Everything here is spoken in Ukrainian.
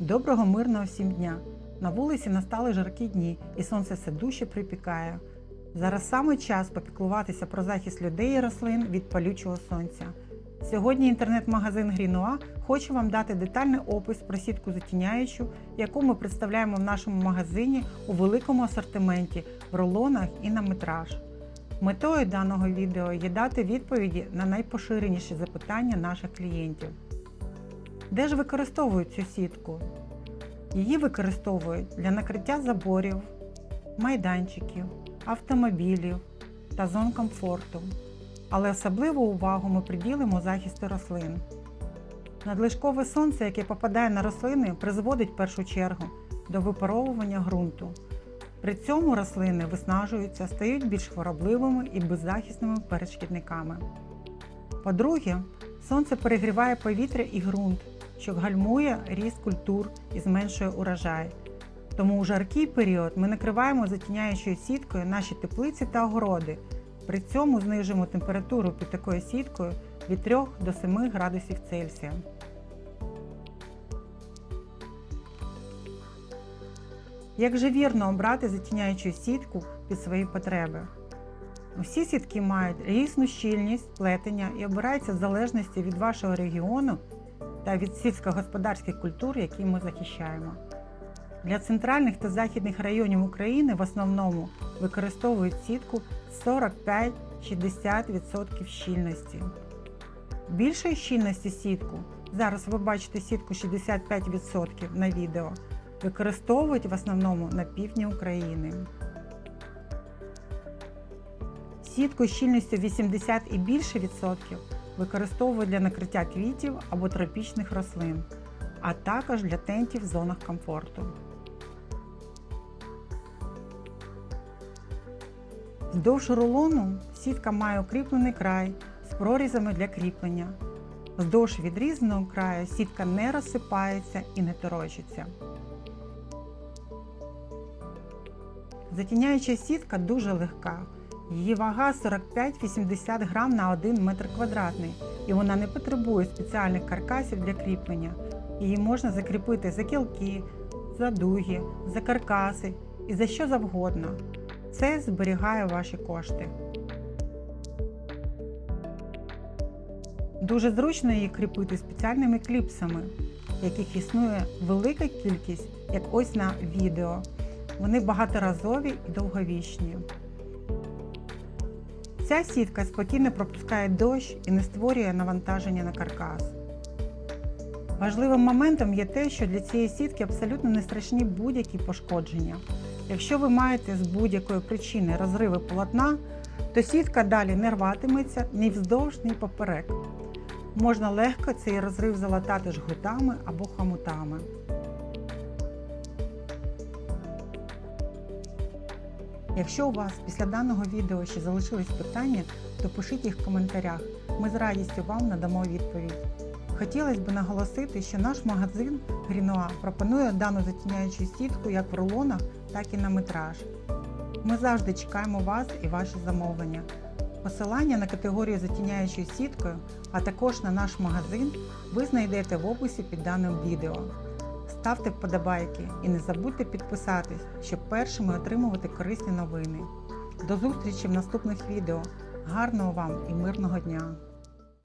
Доброго мирного всім дня! На вулиці настали жаркі дні, і сонце все дужче припікає. Зараз саме час попіклуватися про захист людей і рослин від палючого сонця. Сьогодні інтернет-магазин Грінуа хоче вам дати детальний опис про сітку затіняючу, яку ми представляємо в нашому магазині у великому асортименті в рулонах і на метраж. Метою даного відео є дати відповіді на найпоширеніші запитання наших клієнтів. Де ж використовують цю сітку? Її використовують для накриття заборів, майданчиків, автомобілів та зон комфорту. Але особливу увагу ми приділимо захисту рослин. Надлишкове сонце, яке попадає на рослини, призводить в першу чергу до випаровування ґрунту. При цьому рослини виснажуються, стають більш хворобливими і беззахисними перед шкідниками. По-друге, сонце перегріває повітря і ґрунт, що гальмує ріст культур і зменшує урожай. Тому у жаркий період ми накриваємо затіняючою сіткою наші теплиці та огороди. При цьому знижуємо температуру під такою сіткою від 3 до 7 градусів Цельсія. Як же вірно обрати затіняючу сітку під свої потреби? Усі сітки мають різну щільність плетення і обираються в залежності від вашого регіону та від сільськогосподарських культур, які ми захищаємо. Для центральних та західних районів України в основному використовують сітку 45-60% щільності. Більшої щільності сітку, зараз ви бачите сітку 65% на відео, використовують в основному на півдні України. Сітку з щільністю 80 і більше відсотків використовують для накриття квітів або тропічних рослин, а також для тентів в зонах комфорту. Вздовж рулону сітка має укріплений край з прорізами для кріплення. Вздовж відрізаного краю сітка не розсипається і не торочиться. Затіняюча сітка дуже легка. Її вага 45-80 грам на 1 метр квадратний, і вона не потребує спеціальних каркасів для кріплення. Її можна закріпити за кілки, за дуги, за каркаси і за що завгодно. Це зберігає ваші кошти. Дуже зручно її кріпити спеціальними кліпсами, яких існує велика кількість, як ось на відео. Вони багаторазові і довговічні. Ця сітка спокійно пропускає дощ і не створює навантаження на каркас. Важливим моментом є те, що для цієї сітки абсолютно не страшні будь-які пошкодження. Якщо ви маєте з будь-якої причини розриви полотна, то сітка далі не рватиметься ні вздовж, ні поперек. Можна легко цей розрив залатати жгутами або хомутами. Якщо у вас після даного відео ще залишились питання, то пишіть їх в коментарях. Ми з радістю вам надамо відповідь. Хотілося б наголосити, що наш магазин Грінуа пропонує дану затіняючу сітку як в рулонах, так і на метраж. Ми завжди чекаємо вас і ваші замовлення. Посилання на категорію затіняючою сіткою, а також на наш магазин ви знайдете в описі під даним відео. Ставте вподобайки і не забудьте підписатись, щоб першими отримувати корисні новини. До зустрічі в наступних відео. Гарного вам і мирного дня!